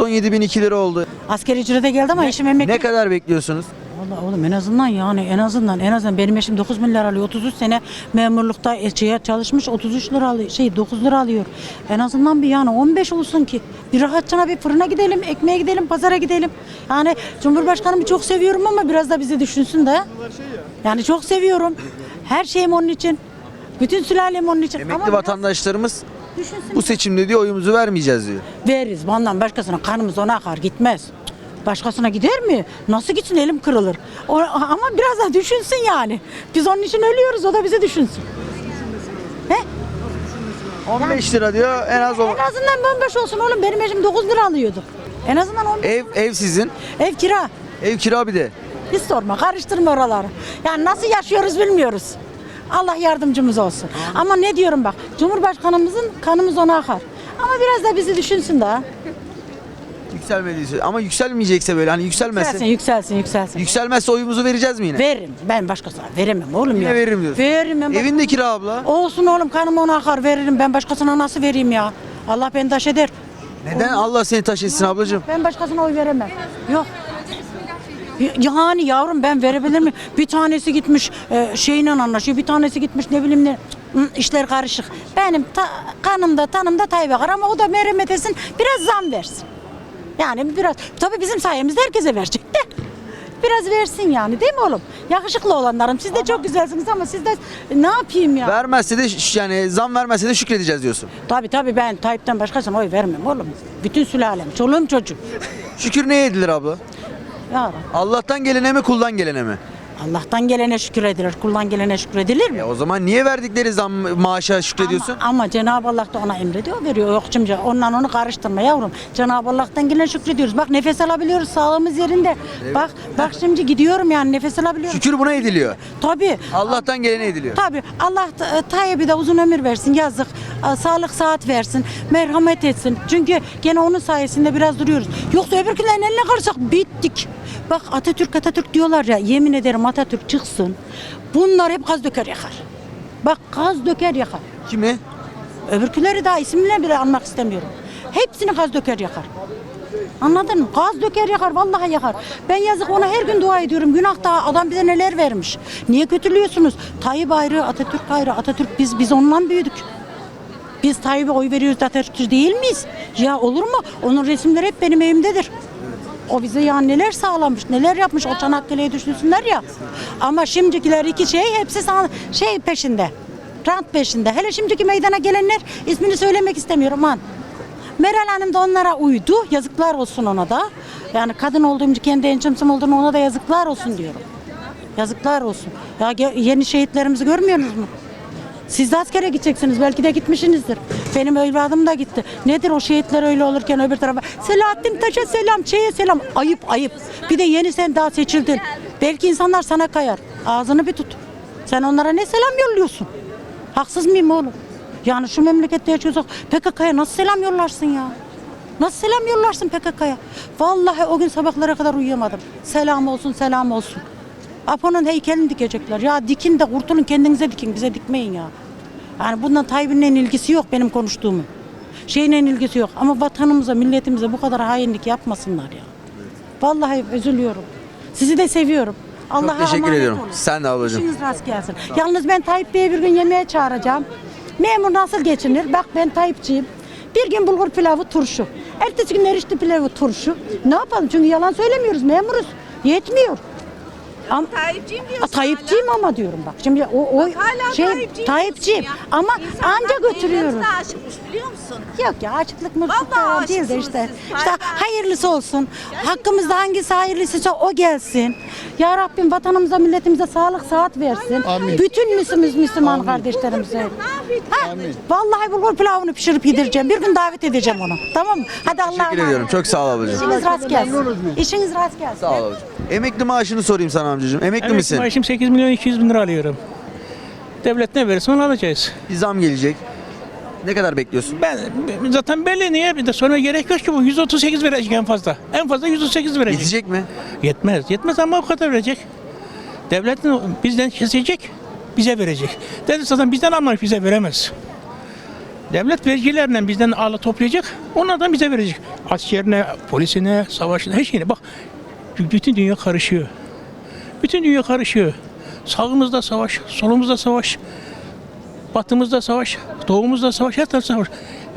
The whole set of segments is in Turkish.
17 bin 2 lira oldu. Asgari ücrete geldi ama eşim emekli. Ne kadar bekliyorsunuz? Vallahi oğlum en azından yani en azından en azından benim eşim 9 milyar alıyor. 33 sene memurlukta e, şeye çalışmış 33 lira alıyor. Şey 9 lira alıyor. En azından bir yani 15 olsun ki. Bir rahatçana bir fırına gidelim, ekmeğe gidelim, pazara gidelim. Yani Cumhurbaşkanımı çok seviyorum ama biraz da bizi düşünsün de. Yani çok seviyorum. Her şeyim onun için. Bütün sülalem onun için. Emekli ama vatandaşlarımız. Bu seçimde diyor oyumuzu vermeyeceğiz diyor. Veririz. Ondan başkasına kanımız ona akar gitmez. Başkasına gider mi? Nasıl gitsin elim kırılır. O, ama biraz da düşünsün yani. Biz onun için ölüyoruz o da bizi düşünsün. He? 15 lira diyor en az o. En azından 15 olsun oğlum. Benim eşim 9 lira alıyordu. En azından 15. Ev ev sizin. Ev kira. Ev kira bir de. Hiç sorma. Karıştırma oraları. Yani nasıl yaşıyoruz bilmiyoruz. Allah yardımcımız olsun. Ama ne diyorum bak. Cumhurbaşkanımızın kanımız ona akar. Ama biraz da bizi düşünsün daha. Yükselmediyse ama yükselmeyecekse böyle hani yükselmezse Yükselsin, yükselsin, yükselsin. yükselmezse oyumuzu vereceğiz mi yine? Veririm. Ben başkasına veremem oğlum Yine ya. veririm diyorsun. Veririm ben. Evin de kira abla. Olsun oğlum kanım ona akar veririm. Ben başkasına nasıl vereyim ya? Allah beni taş eder. Neden Allah seni taş etsin ablacığım? Ben başkasına oy veremem. Yok. Yani yavrum ben verebilir miyim? Bir tanesi gitmiş e, şeyle anlaşıyor. Bir tanesi gitmiş ne bileyim ne. İşler karışık. Benim ta, kanımda tanımda Tayyip Akar ama o da merhamet etsin biraz zam versin. Yani biraz tabii bizim sayemizde herkese verecek de. Biraz versin yani değil mi oğlum? Yakışıklı olanlarım siz de çok güzelsiniz ama siz de ne yapayım ya? Vermezse de ş- yani zam vermezse de şükredeceğiz diyorsun. Tabii tabii ben Tayyip'ten başkasına oy vermem oğlum. Bütün sülalem, çoluğum çocuğum. Şükür neye edilir abla? Rabbi, Allah'tan gelene mi kuldan gelene mi? Allah'tan gelene şükür edilir, kuldan gelene şükür edilir mi? E o zaman niye verdikleri zam maaşa şükrediyorsun? Ama, ama Cenab-ı Allah da ona emrediyor, veriyor. Yok şimdi ondan onu karıştırma yavrum. Cenab-ı Allah'tan gelen şükrediyoruz. Bak nefes alabiliyoruz, sağlığımız yerinde. Bak bak şimdi gidiyorum yani nefes alabiliyorum. Şükür buna ediliyor. Tabii. Allah'tan gelene ediliyor. Tabii Allah e, Tayyip'e de uzun ömür versin yazık. Sağlık saat versin. Merhamet etsin. Çünkü gene onun sayesinde biraz duruyoruz. Yoksa öbürkülerin eline kalırsak bittik. Bak Atatürk Atatürk diyorlar ya yemin ederim Atatürk çıksın. Bunlar hep gaz döker yakar. Bak gaz döker yakar. Kimi? Öbürküleri daha isimle bile anmak istemiyorum. Hepsini gaz döker yakar. Anladın mı? Gaz döker yakar, vallahi yakar. Ben yazık ona her gün dua ediyorum. Günah da adam bize neler vermiş. Niye kötülüyorsunuz? Tayyip ayrı, Atatürk ayrı. Atatürk biz biz ondan büyüdük. Biz Tayyip'e oy veriyoruz Atatürkçü değil miyiz? Ya olur mu? Onun resimleri hep benim evimdedir. O bize ya neler sağlamış, neler yapmış. O Çanakkale'ye düşünsünler ya. Ama şimdikiler iki şey hepsi şey peşinde. Rant peşinde. Hele şimdiki meydana gelenler ismini söylemek istemiyorum han. Meral Hanım da onlara uydu. Yazıklar olsun ona da. Yani kadın olduğum için kendi ençimsim olduğunu ona da yazıklar olsun diyorum. Yazıklar olsun. Ya yeni şehitlerimizi görmüyorsunuz mu? Siz de askere gideceksiniz. Belki de gitmişsinizdir. Benim evladım da gitti. Nedir o şehitler öyle olurken öbür tarafa? Selahattin Taş'a selam, şeye selam. Ayıp ayıp. Bir de yeni sen daha seçildin. Belki insanlar sana kayar. Ağzını bir tut. Sen onlara ne selam yolluyorsun? Haksız mıyım oğlum? Yani şu memlekette yaşıyorsak PKK'ya nasıl selam yollarsın ya? Nasıl selam yollarsın PKK'ya? Vallahi o gün sabahlara kadar uyuyamadım. Selam olsun, selam olsun. Apo'nun heykelini dikecekler. Ya dikin de kurtulun kendinize dikin, bize dikmeyin ya. Yani bundan Tayyip'in ilgisi yok benim konuştuğumun. Şeyle ilgisi yok. Ama vatanımıza, milletimize bu kadar hainlik yapmasınlar ya. Vallahi üzülüyorum. Sizi de seviyorum. Allah'a teşekkür emanet ediyorum. olun. Sen de ablacığım. İşiniz rast gelsin. Yalnız ben Tayyip Bey'e bir gün yemeğe çağıracağım. Memur nasıl geçinir? Bak ben Tayyipçiyim. Bir gün bulgur pilavı turşu. Ertesi gün erişte pilavı turşu. Ne yapalım? Çünkü yalan söylemiyoruz. Memuruz. Yetmiyor. Ama, Tayyipçiyim diyorsun A, Tayyipçiyim ama diyorum bak. Şimdi o, o Hala şey Tayyipçiyim Tayyipçiyim diyorsun ya. ama İnsanlar anca aşıkmış biliyor musun? Yok ya açıklık mı Vallahi değil de işte. siz. İşte Hayır. hayırlısı olsun. Hakkımızda hangisi hayırlısıysa o gelsin. Ya Rabbim vatanımıza milletimize sağlık saat versin. Bütün Müslüman Müslüman kardeşlerimize. Ha, vallahi bulgur pilavını pişirip yedireceğim. Bir gün davet edeceğim onu. Tamam mı? Hadi Allah'a Teşekkür ediyorum. Çok sağ ol ablacığım. İşiniz rast gelsin. İşiniz rast gelsin. Sağ ol ablacığım. Emekli maaşını sorayım sana amcacığım. Emekli Evet, misin? maaşım 8 milyon 200 bin lira alıyorum. Devlet ne verirse onu alacağız. Bir zam gelecek. Ne kadar bekliyorsun? Ben zaten belli niye bir de sonra gerek yok ki bu 138 verecek en fazla. En fazla 138 verecek. Yetecek mi? Yetmez. Yetmez ama o kadar verecek. Devlet bizden kesecek, bize verecek. Devlet zaten bizden almak bize veremez. Devlet vergilerle bizden ağla toplayacak. Onlardan bize verecek. Askerine, polisine, savaşına, her şeyine. Bak bütün dünya karışıyor. Bütün dünya karışıyor. Sağımızda savaş, solumuzda savaş, batımızda savaş, doğumuzda savaş, her taraf savaş.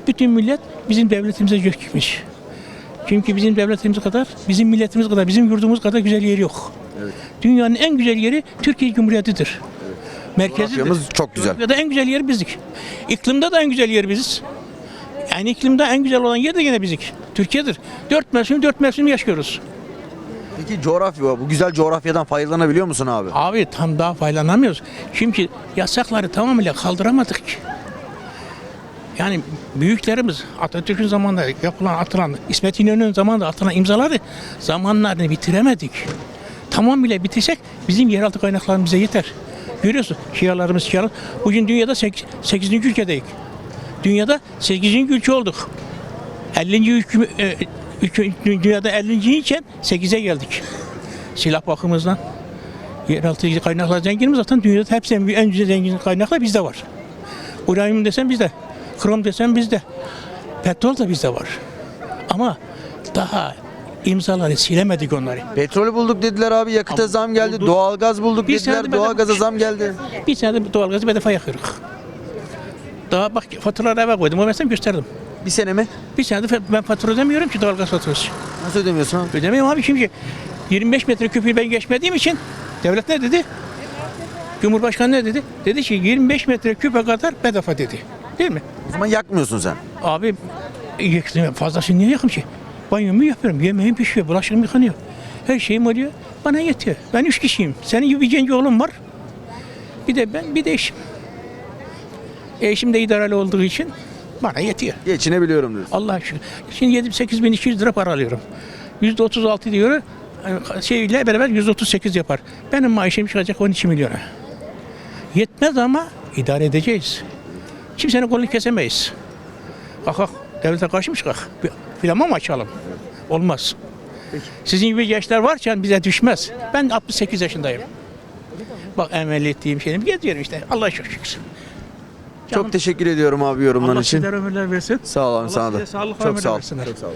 Bütün millet bizim devletimize gök gitmiş. Çünkü bizim devletimiz kadar, bizim milletimiz kadar, bizim yurdumuz kadar güzel yeri yok. Dünyanın en güzel yeri Türkiye Cumhuriyeti'dir. Merkezidir. Coğrafyamız çok güzel. Coğrafyada en güzel yer bizdik. İklimde de en güzel yer biziz. Yani iklimde en güzel olan yer de yine bizdik. Türkiye'dir. Dört mevsim, dört mevsim yaşıyoruz. Peki coğrafya, bu güzel coğrafyadan faydalanabiliyor musun abi? Abi tam daha faydalanamıyoruz. Çünkü yasakları tamamıyla kaldıramadık ki. Yani büyüklerimiz Atatürk'ün zamanında yapılan atılan İsmet İnönü'nün zamanında atılan imzaları zamanlarını bitiremedik. Tamamıyla bitirsek bizim yeraltı kaynaklarımız bize yeter. Görüyorsun şialarımız şialar. Bugün dünyada 8. ülkedeyiz. Dünyada 8. ülke olduk. 50. ülke, e, dünyada 50. iken 8'e geldik. Silah bakımından. Yeraltı kaynaklar zengin zaten dünyada hepsi en, en güzel zengin kaynaklar bizde var. Uranyum desen bizde. Krom desen bizde. Petrol da bizde var. Ama daha imzaları silemedik onları. Petrolü bulduk dediler abi, yakıta Abi, zam geldi. bulduk. Doğalgaz bulduk Bir dediler. Doğalgaza zam geldi. Bir senede doğalgazı bedava yakıyoruz. Daha bak faturaları eve koydum. O mesela gösterdim. Bir sene mi? Bir senede fa- ben fatura ödemiyorum ki doğalgaz faturası. Nasıl ödemiyorsun abi? Ödemiyorum abi şimdi 25 metre küpü ben geçmediğim için devlet ne dedi? Cumhurbaşkanı ne dedi? Dedi ki 25 metre küpe kadar bedava dedi. Değil mi? O zaman yakmıyorsun sen. Abi yaktım fazlasını niye yakım ki? Banyomu yapıyorum, yemeğim pişiyor, bulaşığım yıkanıyor. Her şeyim oluyor. Bana yetiyor. Ben üç kişiyim. Senin gibi bir genç oğlum var. Bir de ben, bir de eşim. Eşim de idareli olduğu için bana yetiyor. Geçinebiliyorum diyorsun. Allah şükür. Şimdi 7 bin 200 lira para alıyorum. Yüzde 36 diyor. Şeyle beraber 138 yapar. Benim maaşım çıkacak 12 milyona. Yetmez ama idare edeceğiz. Kimsenin kolunu kesemeyiz. Kalk kalk. Devlete karşı mı çıkak? Filama mı açalım? Olmaz. Sizin gibi gençler varken bize düşmez. Ben 68 yaşındayım. Bak emel ettiğim şeyim geziyorum işte. Allah'a çok şükür. Çok teşekkür ediyorum abi yorumların Allah için. sizlere ömürler versin. Sağ olun Allah sana da. size sağlık ve Çok ömürler sağ ol. versinler. Çok sağ ol.